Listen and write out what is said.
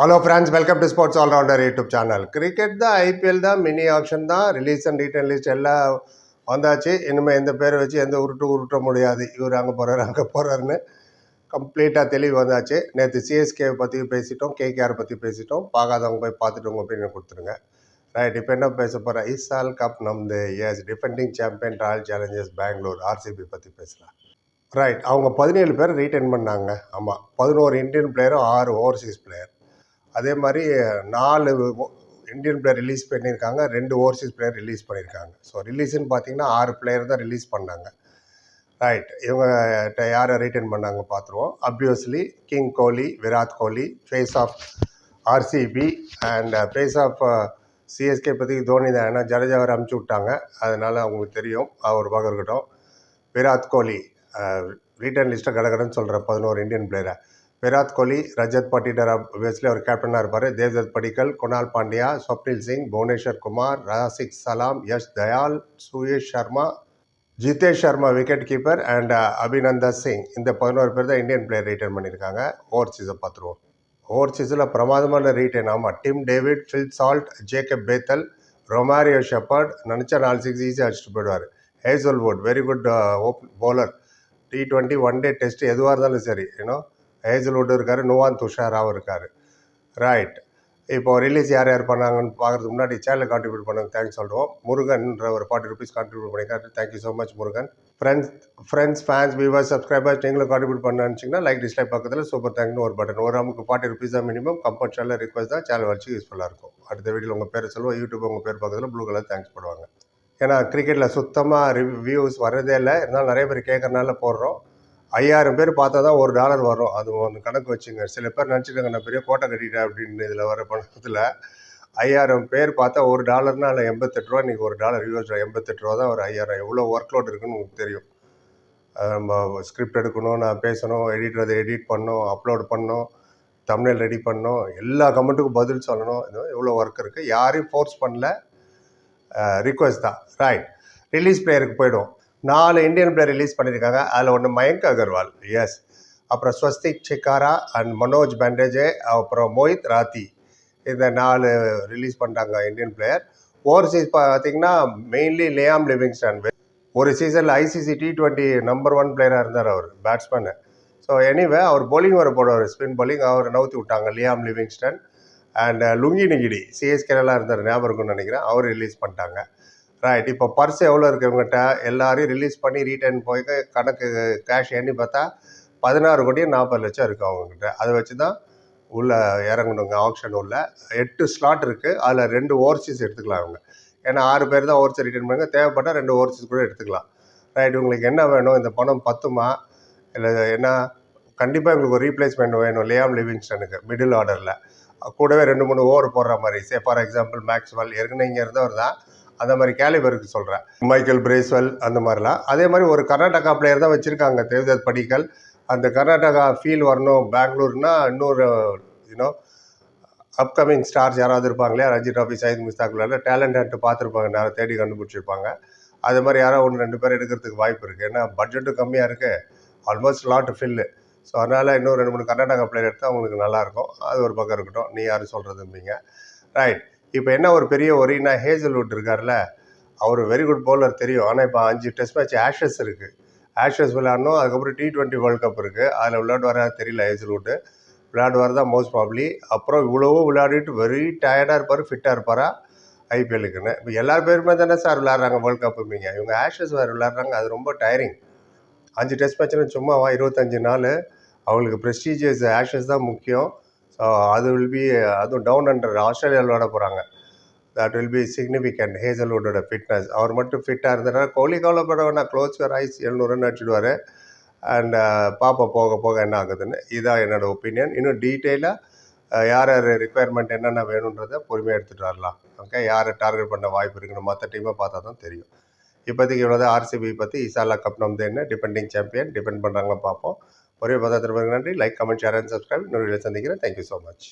Hello friends welcome to sports allrounder YouTube channel cricket தான் IPL தான் mini option தான் release and retain list எல்லாம் வந்தாச்சு. இனிமேல் எந்த பேரை வச்சு எந்த உருட்டு உருட்ட முடியாது. இவர் அங்கே போகிறார் அங்கே போகிறாருன்னு கம்ப்ளீட்டாக தெளிவு வந்தாச்சு. நேற்று சிஎஸ்கே பற்றி பேசிட்டோம் கேகேஆர் பற்றி பேசிட்டோம். பார்க்காதவங்க போய் பார்த்துட்டு உங்கள் ஒப்பீனியன் கொடுத்துருங்க. ரைட் இப்போ என்ன பேச போகிறேன் இசால் cup நம்து as defending champion royal challengers Bengaluru RCB பற்றி பேசலாம். ரைட் அவங்க பதினேழு பேர் ரீட்டைன் பண்ணாங்க. ஆமாம் பதினோரு இந்தியன் பிளேயரும் ஆறு ஓவர்சீஸ் பிளேயர் அதே மாதிரி நாலு இந்தியன் பிளேயர் ரிலீஸ் பண்ணியிருக்காங்க ரெண்டு ஓவர்சீஸ் பிளேயர் ரிலீஸ் பண்ணியிருக்காங்க. ஸோ ரிலீஸ்னு பார்த்தீங்கன்னா ஆறு பிளேயர் தான் ரிலீஸ் பண்ணாங்க. ரைட் இவங்க யாரை ரிட்டர்ன் பண்ணாங்க பார்த்துருவோம். Obviously king Kohli Virat Kohli face of RCB and face of CSK பற்றி தோனி தான். ஏன்னா ஜடேஜா அவர் அமுச்சு விட்டாங்க. அதனால் அவங்களுக்கு தெரியும். அவர் பக்கம் இருக்கட்டும். விராட் கோலி ரிட்டர்ன் லிஸ்ட்டை கடகடன்னு சொல்கிறேன் பதினோரு இந்தியன் பிளேயரை விராட் கோலி ரஜத் பட்டிடர் பேஸில் அவர் கேப்டனாக இருப்பார். தேவ்தத் படிக்கல் Kunal Pandya Swapnil Singh Bhuvneshwar Kumar Rasikh Salam Yash Dayal Suyash Sharma Jitesh Sharma wicket keeper and Abhinanda Singh. இந்த பதினோரு பேர் தான் இந்தியன் பிளேயர் ரீட்டைன் பண்ணியிருக்காங்க. ஓவர்சீஸை பார்த்துருவோம். ஓவர்சீஸில் பிரமாதமான ரீட்டைன் ஆமாம் Tim David Phil Salt Jacob Bethell Romario Shepherd நினச்சா நாலு சிக்ஸ் ஈஸியாக அடிச்சுட்டு போயிடுவார். Hazlewood very good of bowler T twenty one day test எதுவாக இருந்தாலும் சரி யூனோ ஹேஜல்வுட் இருக்கார் நுவான் துஷாராவும் இருக்கார். ரைட் இப்போ ரிலீஸ் யார் யார் பண்ணாங்கன்னு பார்க்குறதுக்கு முன்னாடி சேனல் கான்ட்ரிபியூட் பண்ணாங்க தேங்க்ஸ் சொல்லுவோம் முருகன்ற ஒரு ஃபார்ட்டி ருபீஸ் கான்ட்ரிபியூட் பண்ணியிருக்காரு. Thank you so much Murugan. Friends friends fans viewers subscribers நீங்களும் கான்ட்ரிபியூட் பண்ண நினச்சிங்கன்னா லைக் டிஸ்லைக் பக்கத்தில் சூப்பர் தேங்க்னு ஒரு பட்டன் ஒரு நமக்கு ஃபார்ட்டி ருபீஸ் தான் மினிமம் கம்பௌண்ட் சேனல் ரிக்வஸ்ட் தான் சேனல் வச்சு யூஸ்ஃபுல்லாக இருக்கும். அடுத்த வீடியோவில் உங்கள் பேர் சொல்லுவோம். யூடியூப் உங்கள் பேர் பக்கத்தில் ப்ளூ கலர் தேங்க்ஸ் போடுவாங்க. ஏன்னா கிரிக்கெட்டில் சுத்தமாக ரிவ்யூஸ் வரதே இல்லை. இருந்தாலும் நிறைய பேர் கேட்குறனால போடுறோம். ஐயாயிரம் பேர் பார்த்தா தான் ஒரு டாலர் வரும். அது ஒன்று கணக்கு வச்சுங்க. சில பேர் நினச்சிட்டாங்க நான் பெரிய கோட்டை கட்டிட்டேன் அப்படின்னு இதில் வர பணத்தில் ஐயாயிரம் பேர் பார்த்தா ஒரு டாலர்னா அதில் எண்பத்தெட்டு ரூபா இன்றைக்கி ஒரு டாலர் யூஎஸ் எண்பத்தெட்டு ரூபா தான் ஒரு ஐயாயிரம். எவ்வளோ ஒர்க் லோட் இருக்குன்னு உங்களுக்கு தெரியும். நம்ம ஸ்கிரிப்ட் எடுக்கணும் நான் பேசணும் எடிட் அதை எடிட் பண்ணணும் அப்லோட் பண்ணணும் தமிழில் ரெடி பண்ணணும் எல்லா கமெண்ட்டுக்கும் பதில் சொல்லணும். இது எவ்வளோ ஒர்க் இருக்குது யாரையும் ஃபோர்ஸ் பண்ணல. ரிக்வஸ்ட் தான். ரைட் ரிலீஸ் பிளேயருக்கு போயிடும். நாலு இந்தியன் பிளேயர் ரிலீஸ் பண்ணியிருக்காங்க. அதில் ஒன்று மயங்க் அகர்வால். எஸ் அப்புறம் ஸ்வஸ்திக் சிக்காரா அண்ட் மனோஜ் பேண்டேஜே அப்புறம் மோஹித் ராத்தி. இந்த நாலு ரிலீஸ் பண்ணிட்டாங்க இந்தியன் பிளேயர் ஓவர்சீஸ் பார்த்தீங்கன்னா மெயின்லி லியாம் லிவிங்ஸ்டன் ஒரு சீசனில் ICC T twenty number one பிளேயராக இருந்தார் அவர் பேட்ஸ்மேனு ஸோ எனிவே அவர் bowling வர போடுவார் ஸ்பின் bowling அவர் நவுத்தி விட்டாங்க Liam Livingstone and Lungi Ngidi சிஎஸ்கேலாம் இருந்தார் ஞாபகம் இருக்குன்னு நினைக்கிறேன். அவர் ரிலீஸ் பண்ணிட்டாங்க. ரைட் இப்போ பர்ஸ் எவ்வளோ இருக்குது எல்லாரையும் ரிலீஸ் பண்ணி ரீட்டர்ன் போய் கணக்கு கேஷ் எண்ணி பார்த்தா பதினாறு கோடி நாற்பது லட்சம் இருக்குது அவங்கக்கிட்ட அதை வச்சு தான் உள்ளே இறங்கணுங்க ஆப்ஷன் உள்ள. எட்டு ஸ்லாட் இருக்குது அதில் ரெண்டு ஓவர்சீஸ் எடுத்துக்கலாம் அவங்க ஏன்னா ஆறு பேர் தான் ஓவர்சீஸ் ரிட்டர்ன் பண்ணுங்க. தேவைப்பட்டால் ரெண்டு ஓவர்சீஸ் கூட எடுத்துக்கலாம். ரைட் உங்களுக்கு என்ன வேணும்? இந்த பணம் பத்துமா? இல்லை என்ன கண்டிப்பாக எங்களுக்கு ஒரு ரீப்ளேஸ்மெண்ட் வேணும் லியாம் லிவிங்ஸ்டனுக்கு மிடில் ஆர்டரில் கூடவே ரெண்டு மூணு ஓவர் போடுற மாதிரி. சே ஃபார் எக்ஸாம்பிள் மேக்ஸ்வெல் ஏற்கனவே இங்கே இருந்தவர் தான். அந்த மாதிரி கேலிபருக்கு சொல்கிறேன் மைக்கேல் பிரேஸ்வெல் அந்த மாதிரிலாம். அதே மாதிரி ஒரு கர்நாடகா பிளேயர் தான் வச்சுருக்காங்க தேவதத் படிக்கல். அந்த கர்நாடகா ஃபீல் வரணும். பெங்களூர்னா இன்னொரு யூனோ அப்கமிங் ஸ்டார்ஸ் யாராவது இருப்பாங்களே ரஞ்சி ட்ராஃபி சயித் முஸ்தாக்குள்ள டேலண்ட் பார்த்துருப்பாங்க நிறைய தேடி கண்டுபிடிச்சிருப்பாங்க. அது மாதிரி யாரோ ஒன்று ரெண்டு பேர் எடுக்கிறதுக்கு வாய்ப்பு இருக்குது ஏன்னா பட்ஜெட்டும் கம்மியாக இருக்குது ஆல்மோஸ்ட் லாட் ஃபில்லு ஸோ அதனால் இன்னும் ரெண்டு மூணு கர்நாடகா பிளேயர் எடுத்தால் அவங்களுக்கு நல்லாயிருக்கும் அது ஒரு பக்கம் இருக்கட்டும். நீ யாரும் சொல்கிறதும்பீங்க ரைட் இப்போ என்ன ஒரு பெரிய ஒரினா ஹேசல்வுட் இருக்கார்ல அவர் வெரி குட் பவுலர் தெரியும். ஆனால் இப்போ அஞ்சு டெஸ்ட் மேட்ச் ஆஷஸ் இருக்குது ஆஷஸ் விளையாடணும் அதுக்கப்புறம் டி டுவெண்ட்டி வேர்ல்ட் கப் இருக்குது அதில் விளையாட்டு வர தெரியல ஹேசல்வுட்டு விளையாடுவார் தான் மோஸ்ட் ப்ராப்ளி அப்புறம் இவ்வளவோ விளையாடிட்டு வெரி டயர்டாக இருப்பார் ஃபிட்டாக இருப்பாரா? ஐபிஎல்லுக்குன்னு இப்போ எல்லா பேருமே தானே சார் விளையாடுறாங்க வேர்ல்ட் கப்புமீங்க இவங்க. ஆஷஸ் வேறு விளையாடுறாங்க அது ரொம்ப டயரிங் அஞ்சு டெஸ்ட் மேட்ச்னு சும்மாவா இருபத்தஞ்சு நாள். அவங்களுக்கு ப்ரெஸ்டீஜியஸ் ஆஷஸ் தான் முக்கியம். ஸோ அது வில் பி அதுவும் டவுன் அண்டர் ஆஸ்திரேலியாவில் விளாட போகிறாங்க தட் வில் பி சிக்னிஃபிகண்ட் ஹேசல்வுட்டோட ஃபிட்னஸ் அவர் மட்டும் ஃபிட்டாக இருந்தார் கோலி கவலைப்பட வேணாம் க்ளோஸ் வேறு ஐஸ் எழுநூறு ரன் அடிச்சிடுவார். அண்ட் பார்ப்போம் போக போக என்ன ஆகுதுன்னு இதான் என்னோட ஒப்பீனியன் இன்னும் டீட்டெயிலாக யார் யார் ரிக்குயர்மெண்ட் என்னென்ன வேணுன்றதை பொறுமையாக எடுத்துகிட்டு வரலாம். ஓகே யாரை டார்கெட் பண்ண வாய்ப்பு இருக்குன்னு மற்ற டீமை பார்த்தா தான் தெரியும். இப்போதைக்கு இவ்வளோ தான் ஆர்சிபி பற்றி இசாலா கப் நம்ம என்ன டிபெண்டிங் சாம்பியன் டிபெண்ட் பண்ணுறாங்க பார்ப்போம். ஒரே பதத்திற்கு நன்றி. Like comment share and subscribe இன்னொரு சந்திக்கிறேன். Thank you so much